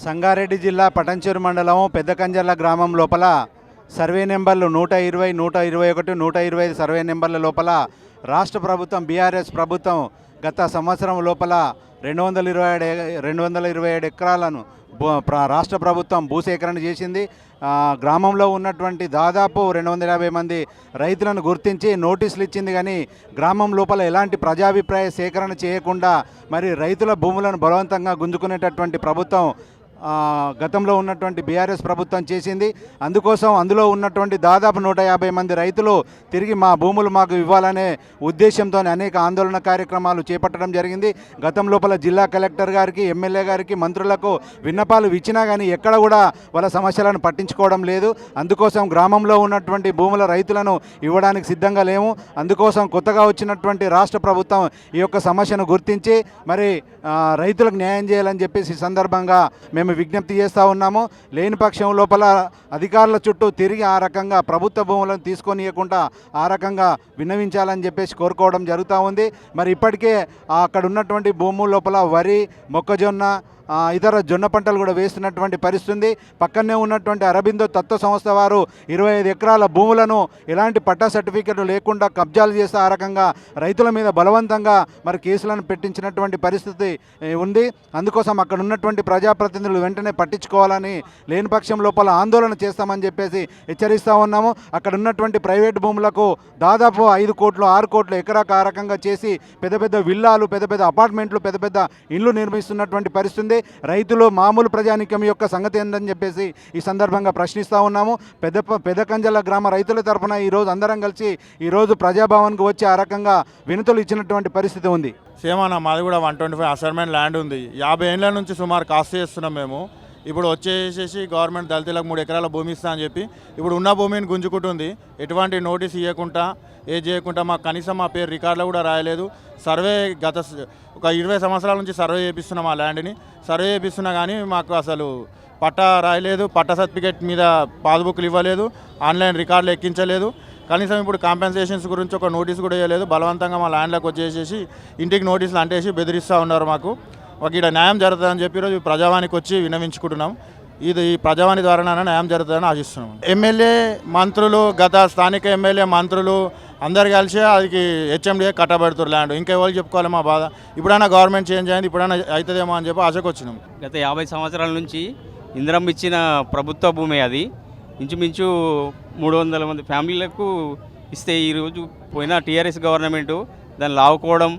సంగారెడ్డి జిల్లా పటంచేరు మండలం పెద్దకంజర్ల గ్రామం లోపల సర్వే నెంబర్లు నూట ఇరవై నూట ఇరవై ఒకటి నూట ఇరవై ఐదు సర్వే నెంబర్ల లోపల రాష్ట్ర ప్రభుత్వం బీఆర్ఎస్ ప్రభుత్వం గత సంవత్సరం లోపల రెండు వందల ఇరవై ఏడు రెండు వందల ఇరవై ఏడు ఎకరాలను ప్ర- రాష్ట్ర ప్రభుత్వం భూసేకరణ చేసింది. గ్రామంలో ఉన్నటువంటి దాదాపు రెండు వందల యాభై మంది రైతులను గుర్తించి నోటీసులు ఇచ్చింది కానీ గ్రామం లోపల ఎలాంటి ప్రజాభిప్రాయ సేకరణ చేయకుండా మరి రైతుల భూములను బలవంతంగా గుంజుకునేటటువంటి ప్రభుత్వం గతంలో ఉన్నటువంటి బీఆర్ఎస్ ప్రభుత్వం చేసింది. అందుకోసం అందులో ఉన్నటువంటి దాదాపు నూట యాభై మంది రైతులు తిరిగి మా భూములు మాకు ఇవ్వాలనే ఉద్దేశంతో అనేక ఆందోళన కార్యక్రమాలు చేపట్టడం జరిగింది. గతం లోపల జిల్లా కలెక్టర్ గారికి ఎమ్మెల్యే గారికి మంత్రులకు విన్నపాలు ఇచ్చినా కానీ ఎక్కడ కూడా వాళ్ళ సమస్యలను పట్టించుకోవడం లేదు. అందుకోసం గ్రామంలో ఉన్నటువంటి భూముల రైతులను ఇవ్వడానికి సిద్ధంగా లేము. అందుకోసం కొత్తగా వచ్చినటువంటి రాష్ట్ర ప్రభుత్వం ఈ యొక్క సమస్యను గుర్తించి మరి రైతులకు న్యాయం చేయాలని చెప్పేసి సందర్భంగా మేము విజ్ఞప్తి చేస్తూ ఉన్నాము. లేని పక్షం లోపల అధికారుల చుట్టూ తిరిగి ఆ రకంగా ప్రభుత్వ భూములను తీసుకొని ఇవ్వకుండా ఆ రకంగా విన్నవించాలని చెప్పేసి కోరుకోవడం జరుగుతూ ఉంది. మరి ఇప్పటికే అక్కడ ఉన్నటువంటి భూముల లోపల వరి మొక్కజొన్న ఇతర జొన్న పంటలు కూడా వేస్తున్నటువంటి పరిస్థితి పక్కనే ఉన్నటువంటి అరబిందో తత్వ సంస్థ వారు ఇరవై ఐదు ఎకరాల భూములను ఎలాంటి పట్టా సర్టిఫికెట్లు లేకుండా కబ్జాలు చేస్తే ఆ రకంగా రైతుల మీద బలవంతంగా మరి కేసులను పెట్టించినటువంటి పరిస్థితి ఉంది. అందుకోసం అక్కడ ఉన్నటువంటి ప్రజాప్రతినిధులు వెంటనే పట్టించుకోవాలని లేని పక్షం లోపల ఆందోళన చేస్తామని చెప్పేసి హెచ్చరిస్తూ ఉన్నాము. అక్కడ ఉన్నటువంటి ప్రైవేట్ భూములకు దాదాపు ఐదు కోట్లు ఆరు కోట్లు ఎకరాకు ఆ రకంగా చేసి పెద్ద పెద్ద విల్లాలు పెద్ద పెద్ద అపార్ట్మెంట్లు పెద్ద పెద్ద ఇళ్ళు నిర్మిస్తున్నటువంటి పరిస్థితి రైతులు మామూలు ప్రజానికం యొక్క సంగతి ఏందని చెప్పేసి ఈ సందర్భంగా ప్రశ్నిస్తూ ఉన్నాము. పెద్ద పెదకంజల గ్రామ రైతుల తరఫున ఈరోజు అందరం కలిసి ఈరోజు ప్రజాభవన్కు వచ్చి ఆ రకంగా వినతులు ఇచ్చినటువంటి పరిస్థితి ఉంది. సేమానా మాది కూడా one twenty five assignment land ఉంది. యాభై ఏళ్ళ నుంచి సుమారు కాస్ట్ చేస్తున్నాం మేము. ఇప్పుడు వచ్చేసేసి గవర్నమెంట్ దళితులకు మూడు ఎకరాల భూమి ఇస్తా అని చెప్పి ఇప్పుడు ఉన్న భూమిని గుంజుకుంటుంది. ఎటువంటి నోటీస్ ఇవ్వకుండా ఏ చేయకుండా మాకు కనీసం మా పేరు రికార్డులో కూడా రాయలేదు. సర్వే గత ఒక ఇరవై సంవత్సరాల నుంచి సర్వే చేపిస్తున్నాం ఆ ల్యాండ్ని. సర్వే చేపిస్తున్నా కానీ మాకు అసలు పట్టా రాయలేదు పట్టా సర్టిఫికేట్ మీద పాస్బుక్లు ఇవ్వలేదు ఆన్లైన్ రికార్డులు ఎక్కించలేదు. కనీసం ఇప్పుడు కాంపెన్సేషన్స్ గురించి ఒక నోటీస్ కూడా ఇవ్వలేదు బలవంతంగా మా ల్యాండ్లోకి వచ్చేసేసి ఇంటికి నోటీసులు అంటేసి బెదిరిస్తూ ఉన్నారు మాకు. ఒక ఇక్కడ న్యాయం జరుగుతుందని చెప్పి ఈరోజు ప్రజావానికి వచ్చి విన్నవించుకుంటున్నాం. ఇది ఈ ప్రజావాణి ద్వారానే న్యాయం జరుగుతుందని ఆశిస్తున్నాం. ఎమ్మెల్యే మంత్రులు గత స్థానిక ఎమ్మెల్యే మంత్రులు అందరు కలిసి అది హెచ్ఎండిఏ కట్టబెడుతున్నారు ల్యాండ్. ఇంకా ఎవరు చెప్పుకోవాలి మా బాధ? ఇప్పుడైనా గవర్నమెంట్ చేంజ్ అయింది ఇప్పుడైనా అవుతుందేమో అని చెప్పి ఆశకు వచ్చినాం. గత యాభై సంవత్సరాల నుంచి ఇందిరం ఇచ్చిన ప్రభుత్వ భూమి అది. ఇంచుమించు మూడు వందల మంది ఫ్యామిలీలకు ఇస్తే ఈరోజు పోయిన టీఆర్ఎస్ గవర్నమెంట్ దాన్ని లావుకోవడం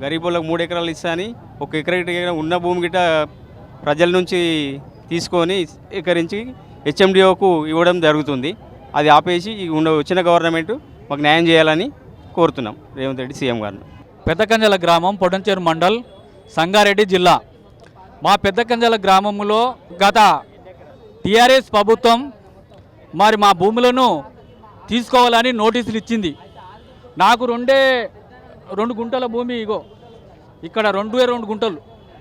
గరీబులకు మూడు ఎకరాలు ఇస్తా అని ఒక ఎకరా ఉన్న భూమి గిట్ట ప్రజల నుంచి తీసుకొని ఎకరించి హెచ్ఎండిఓకు ఇవ్వడం జరుగుతుంది. అది ఆపేసి ఉండ ఉన్న వచ్చిన గవర్నమెంట్ మాకు న్యాయం చేయాలని కోరుతున్నాం. రేవంత్ రెడ్డి సీఎం గారిని. పెద్దకంజల గ్రామం పొడంచేరు మండల్ సంగారెడ్డి జిల్లా. మా పెద్దకంజల గ్రామంలో గత టీఆర్ఎస్ ప్రభుత్వం మరి మా భూములను తీసుకోవాలని నోటీసులు ఇచ్చింది. నాకు రెండే రెండు గుంటల భూమి ఇగో. ఇక్కడ రెండే రెండు గుంటలు.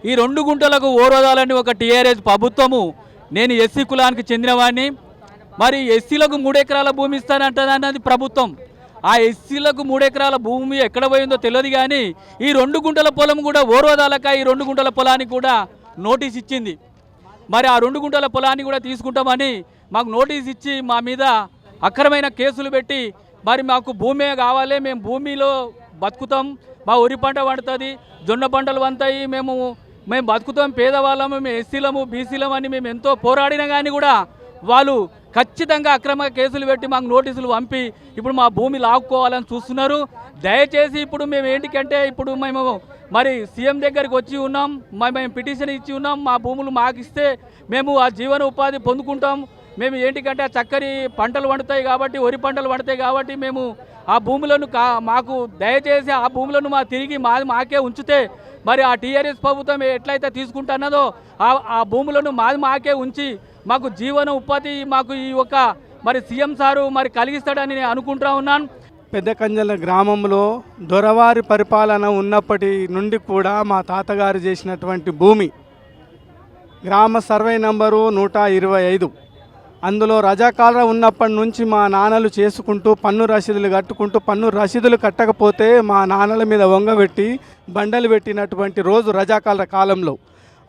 ఈ రెండు గుంటలకు ఓరోదాలని ఒక టీఆర్ఎస్ ప్రభుత్వము. నేను ఎస్సీ కులానికి చెందినవాడిని మరి ఎస్సీలకు మూడు ఎకరాల భూమి ఇస్తానంటదన్నది ప్రభుత్వం. ఆ ఎస్సీలకు మూడు ఎకరాల భూమి ఎక్కడ పోయిందో తెలియదు కానీ ఈ రెండు గుంటల పొలం కూడా ఓరోదాలక ఈ రెండు గుంటల పొలానికి కూడా నోటీస్ ఇచ్చింది. మరి ఆ రెండు గుంటల పొలాన్ని కూడా తీసుకుంటామని మాకు నోటీస్ ఇచ్చి మా మీద అక్రమైన కేసులు పెట్టి మరి మాకు భూమే కావాలి మేము భూమిలో బతుకుతాం. మా వరి పంట పండుతుంది జొన్న పంటలు పంతాయి. మేము మేము బతుకుతాం పేదవాళ్ళము మేము ఎస్సీలము బీసీలము అని మేము ఎంతో పోరాడినా కానీ కూడా వాళ్ళు ఖచ్చితంగా అక్రమ కేసులు పెట్టి మాకు నోటీసులు పంపి ఇప్పుడు మా భూమి లాక్కోవాలని చూస్తున్నారు. దయచేసి ఇప్పుడు మేము ఏంటికంటే ఇప్పుడు మేము మరి సీఎం దగ్గరికి వచ్చి ఉన్నాం మేము పిటిషన్ ఇచ్చి ఉన్నాం మా భూములు మాకు ఇస్తే మేము ఆ జీవన ఉపాధి పొందుకుంటాం. మేము ఏంటికంటే ఆ చక్కని పంటలు పండుతాయి కాబట్టి వరి పంటలు పండుతాయి కాబట్టి మేము ఆ భూములను కా మాకు దయచేసి ఆ భూములను మా తిరిగి మా మాకే ఉంచితే మరి ఆ టీఆర్ఎస్ ప్రభుత్వం ఎట్లయితే తీసుకుంటున్నదో ఆ ఆ భూములను మాది మాకే ఉంచి మాకు జీవన ఉపాధి మాకు ఈ యొక్క మరి సీఎం సారు మరి కలిగిస్తాడని నేను అనుకుంటా ఉన్నాను. పెద్దకంజల గ్రామంలో దొరవారి పరిపాలన ఉన్నప్పటి నుండి కూడా మా తాతగారు చేసినటువంటి భూమి గ్రామ సర్వే నంబరు నూట ఇరవై ఐదు. అందులో రజాకాలం ఉన్నప్పటి నుంచి మా నాన్నలు చేసుకుంటూ పన్ను రసీదులు కట్టుకుంటూ పన్ను రసీదులు కట్టకపోతే మా నాన్నల మీద వంగబెట్టి బండలు పెట్టినటువంటి రోజు రజాకాల కాలంలో.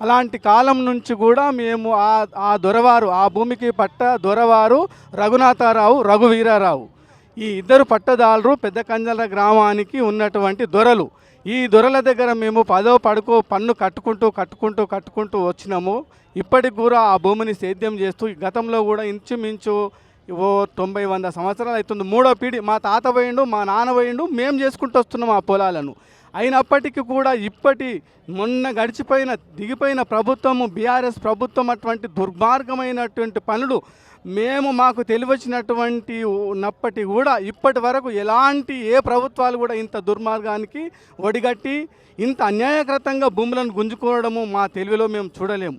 అలాంటి కాలం నుంచి కూడా మేము ఆ ఆ దొరవారు ఆ భూమికి పట్ట దొరవారు రఘునాథారావు రఘువీరారావు. ఈ ఇద్దరు పట్టదారులు పెద్ద కంజల గ్రామానికి ఉన్నటువంటి దొరలు. ఈ దొరల దగ్గర మేము పదో పడుకో పన్ను కట్టుకుంటూ కట్టుకుంటూ కట్టుకుంటూ వచ్చినాము. ఇప్పటికి కూడా ఆ భూమిని సేద్యం చేస్తూ గతంలో కూడా ఇంచుమించు ఓ తొంభై వంద సంవత్సరాలు అవుతుంది. మూడో పీడి మా తాత పోయిండు మా నాన్న పోయిండు మేము చేసుకుంటూ వస్తున్నాం ఆ పొలాలను. అయినప్పటికీ కూడా ఇప్పటి మొన్న గడిచిపోయిన దిగిపోయిన ప్రభుత్వము బీఆర్ఎస్ ప్రభుత్వం అటువంటి దుర్మార్గమైనటువంటి పనులు మేము మాకు తెలివచ్చినటువంటి ఉన్నప్పటి కూడా ఇప్పటి వరకు ఎలాంటి ఏ ప్రభుత్వాలు కూడా ఇంత దుర్మార్గానికి ఒడిగట్టి ఇంత అన్యాయకృతంగా భూములను గుంజుకోవడము మా తెలివిలో మేము చూడలేము.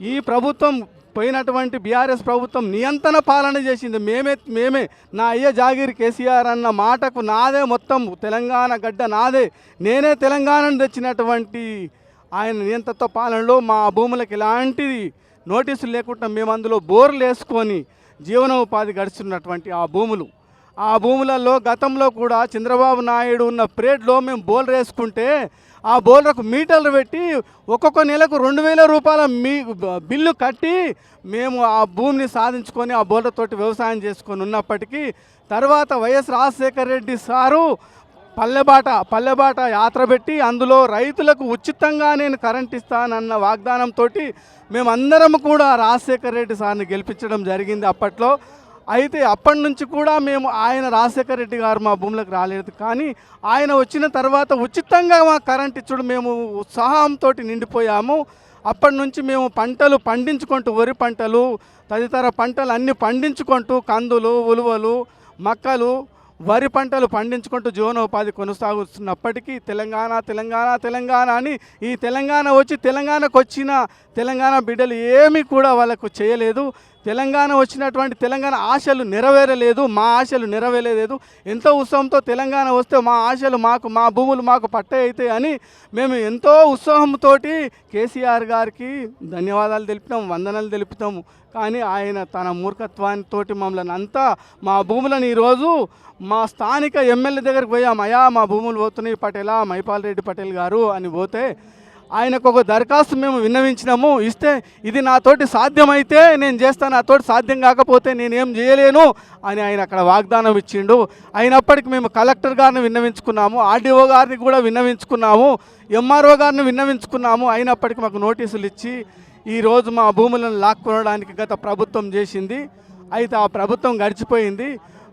ఈ ప్రభుత్వం పోయినటువంటి బీఆర్ఎస్ ప్రభుత్వం నియంత్రణ పాలన చేసింది. మేమే మేమే నా అయ్య జాగీర్ కేసీఆర్ అన్న మాటకు నాదే మొత్తం. తెలంగాణ గడ్డ నాదే. నేనే తెలంగాణను తెచ్చినటువంటి ఆయన నియంత్రణ పాలనలో మా భూములకు ఎలాంటి నోటీసులు లేకుండా మేము అందులో బోర్లు వేసుకొని జీవనోపాధి గడుస్తున్నటువంటి ఆ భూములు. ఆ భూములలో గతంలో కూడా చంద్రబాబు నాయుడు ఉన్న ప్రేడ్లో మేము బోలర్ వేసుకుంటే ఆ బోర్లకు మీటర్లు పెట్టి ఒక్కొక్క నెలకు రెండు వేల రూపాయల మీ బిల్లు కట్టి మేము ఆ భూమిని సాధించుకొని ఆ బోర్లతోటి వ్యవసాయం చేసుకొని ఉన్నప్పటికీ తర్వాత వైఎస్ రాజశేఖర రెడ్డి సారు పల్లెబాట పల్లెబాట యాత్ర పెట్టి అందులో రైతులకు ఉచితంగా నేను కరెంట్ ఇస్తానన్న వాగ్దానంతో మేమందరం కూడా రాజశేఖర రెడ్డి సార్ని గెలిపించడం జరిగింది అప్పట్లో. అయితే అప్పటి నుంచి కూడా మేము ఆయన రాజశేఖర రెడ్డి గారు మా భూములకు రాలేదు. కానీ ఆయన వచ్చిన తర్వాత ఉచితంగా మా కరెంట్ ఇచ్చుడు మేము ఉత్సాహంతో నిండిపోయాము. అప్పటి నుంచి మేము పంటలు పండించుకుంటూ వరి పంటలు తదితర పంటలు అన్నీ పండించుకుంటూ కందులు ఉలువలు మక్కలు వరి పంటలు పండించుకుంటూ జీవనోపాధి కొనసాగుతున్నప్పటికీ తెలంగాణ తెలంగాణ తెలంగాణ అని ఈ తెలంగాణ వచ్చి తెలంగాణకు వచ్చిన తెలంగాణ బిడ్డలు ఏమీ కూడా వాళ్ళకు చేయలేదు. తెలంగాణ వచ్చినటువంటి తెలంగాణ ఆశలు నెరవేరలేదు మా ఆశలు నెరవేరలేదు. ఎంతో ఉత్సాహంతో తెలంగాణ వస్తే మా ఆశలు మాకు మా భూములు మాకు పట్టే అవుతాయి అని మేము ఎంతో ఉత్సాహంతో కేసీఆర్ గారికి ధన్యవాదాలు తెలిపినాం వందనాలు తెలుపుతాము కానీ ఆయన తన మూర్ఖత్వానితోటి మమ్మల్ని అంతా మా భూములను ఈరోజు మా స్థానిక ఎమ్మెల్యే దగ్గరికి పోయాం. అయా మా భూములు పోతున్నాయి పటేలా మైపాల్ రెడ్డి పటేల్ గారు అని పోతే ఆయనకు ఒక దరఖాస్తు మేము విన్నవించినాము. ఇస్తే ఇది నాతోటి సాధ్యమైతే నేను చేస్తాను నాతోటి సాధ్యం కాకపోతే నేనేం చేయలేను అని ఆయన అక్కడ వాగ్దానం ఇచ్చిండు. అయినప్పటికీ మేము కలెక్టర్ గారిని విన్నవించుకున్నాము ఆర్డీఓ గారిని కూడా విన్నవించుకున్నాము ఎంఆర్ఓ గారిని విన్నవించుకున్నాము. అయినప్పటికీ మాకు నోటీసులు ఇచ్చి ఈరోజు మా భూములను లాక్కొనడానికి గత ప్రభుత్వం చేసింది. అయితే ఆ ప్రభుత్వం గడిచిపోయింది.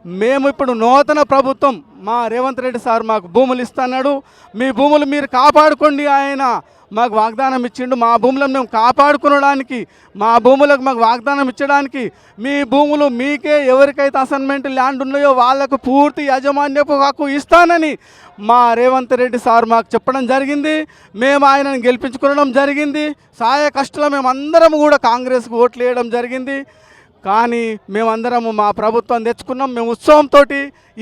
మేము ఇప్పుడు నూతన ప్రభుత్వం మా రేవంత్ రెడ్డి సార్ మాకు భూములు ఇస్తున్నాడు. మీ భూములు మీరు కాపాడుకోండి ఆయన. మాకు వాగ్దానం ఇచ్చిండు. మా భూములను మేము కాపాడుకునడానికి మా భూములకు మాకు వాగ్దానం ఇచ్చడానికి మీ భూములు మీకే ఎవరికైతే అసైన్మెంట్ ల్యాండ్ ఉన్నాయో వాళ్ళకు పూర్తి యాజమాన్యపు హక్కు ఇస్తానని మా రేవంత్ రెడ్డి సార్ మాకు చెప్పడం జరిగింది. మేము ఆయనను గెలిపించుకోవడం జరిగింది. సాయ కష్టంలో మేము కూడా కాంగ్రెస్కు ఓట్లు వేయడం జరిగింది. కానీ మేమందరము మా ప్రభుత్వం తెచ్చుకున్నాం. మేము ఉత్సవంతో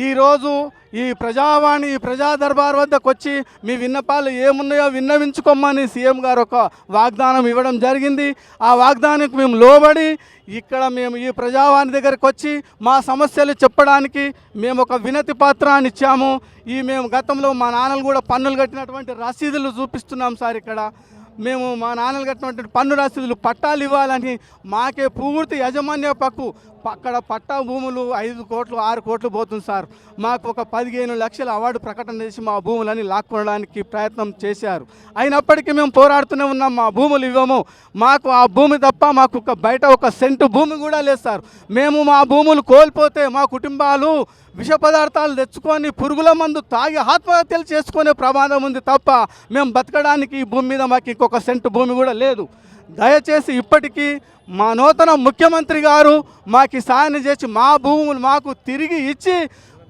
ఈరోజు ఈ ప్రజావాణి ఈ ప్రజా దర్బార్ వద్దకు వచ్చి మీ విన్నపాలు ఏమున్నాయో విన్నవించుకోమని సీఎం గారు ఒక వాగ్దానం ఇవ్వడం జరిగింది. ఆ వాగ్దానానికి మేము లోబడి ఇక్కడ మేము ఈ ప్రజావాణి దగ్గరకు వచ్చి మా సమస్యలు చెప్పడానికి మేము ఒక వినతి పత్రాన్ని ఇచ్చాము. ఈ మేము గతంలో మా నాన్నలు కూడా పన్నులు కట్టినటువంటి రసీదులు చూపిస్తున్నాం సార్ ఇక్కడ. మేము మా నాన్నలు కట్టినటువంటి పన్ను రసీదులు పట్టాలు ఇవ్వాలని మాకే పూర్తి యాజమాన్య పక్కు అక్కడ పట్టా భూములు ఐదు కోట్లు ఆరు కోట్లు పోతుంది సార్. మాకు ఒక పదిహేను లక్షల అవార్డు ప్రకటన చేసి మా భూములని లాక్కొనడానికి ప్రయత్నం చేశారు. అయినప్పటికీ మేము పోరాడుతూనే ఉన్నాం మా భూములు ఇవ్వము. మాకు ఆ భూమి తప్ప మాకు ఒక బయట ఒక సెంటు భూమి కూడా లేదు సార్. మేము మా భూములు కోల్పోతే మా కుటుంబాలు విష పదార్థాలు తెచ్చుకొని పురుగుల మందు తాగి ఆత్మహత్యలు చేసుకునే ప్రమాదం ఉంది తప్ప మేము బతకడానికి ఈ భూమి మీద మాకు ఇంకొక సెంటు భూమి కూడా లేదు. దయచేసి ఇప్పటికీ మా నూతన ముఖ్యమంత్రి గారు మాకు సాయం చేసి మా భూములు మాకు తిరిగి ఇచ్చి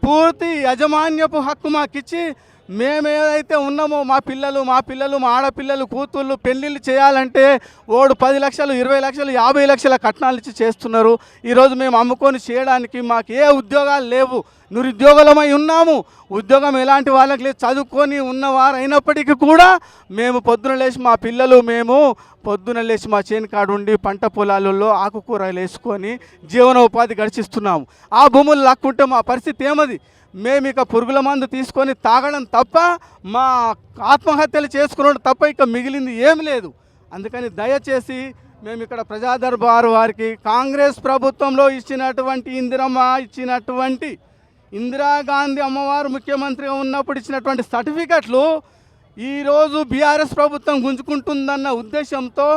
పూర్తి యజమాన్యపు హక్కు మాకు ఇచ్చి మేము ఏదైతే ఉన్నామో మా పిల్లలు మా పిల్లలు మా ఆడపిల్లలు కూతుళ్ళు పెళ్ళిళ్ళు చేయాలంటే ఓడు పది లక్షలు ఇరవై లక్షలు యాభై లక్షల కట్నాలు ఇచ్చి చేస్తున్నారు. ఈరోజు మేము అమ్ముకొని చేయడానికి మాకు ఏ ఉద్యోగాలు లేవు. నిరుద్యోగులమై ఉన్నాము. ఉద్యోగం ఎలాంటి వాళ్ళకి లేదు. చదువుకొని ఉన్నవారు అయినప్పటికీ కూడా మేము పొద్దున లేచి మా పిల్లలు మేము పొద్దున లేచి మా చేను కాడు ఉండి పంట పొలాలలో ఆకుకూరలు వేసుకొని జీవనోపాధి గడిచిస్తున్నాము. ఆ భూములు లాక్కుంటే మా పరిస్థితి ఏమది? మేము ఇక పురుగుల మందు తీసుకొని తాగడం తప్ప మా ఆత్మహత్యలు చేసుకోవడం తప్ప ఇక మిగిలింది ఏం లేదు. అందుకని దయచేసి మేము ఇక్కడ ప్రజాదర్బార్ వారికి కాంగ్రెస్ ప్రభుత్వంలో ఇచ్చినటువంటి ఇందిరమ్మ ఇచ్చినటువంటి ఇందిరాగాంధీ అమ్మవారు ముఖ్యమంత్రిగా ఉన్నప్పుడు ఇచ్చినటువంటి సర్టిఫికెట్లు ఈరోజు బీఆర్ఎస్ ప్రభుత్వం గుంజుకుంటుందన్న ఉద్దేశంతో